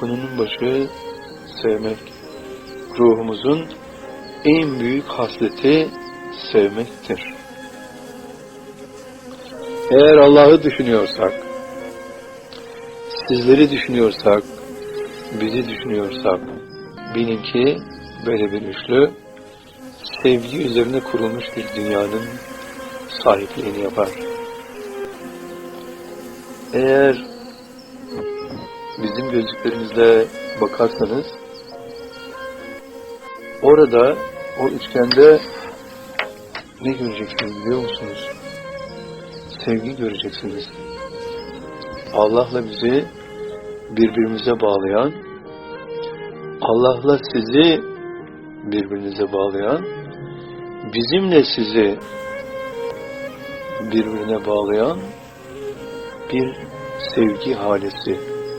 konunun başı sevmek. Ruhumuzun en büyük hasleti sevmektir. Eğer Allah'ı düşünüyorsak, sizleri düşünüyorsak, bizi düşünüyorsak, bilin ki böyle bir üçlü sevgi üzerine kurulmuş bir dünyanın sahipliğini yapar. Eğer bizim gözlüklerimizle bakarsanız orada o üçgende ne göreceksiniz biliyor musunuz? Sevgi göreceksiniz. Allah'la bizi birbirimize bağlayan, Allah'la sizi birbirinize bağlayan, bizimle sizi birbirine bağlayan bir sevgi halesi.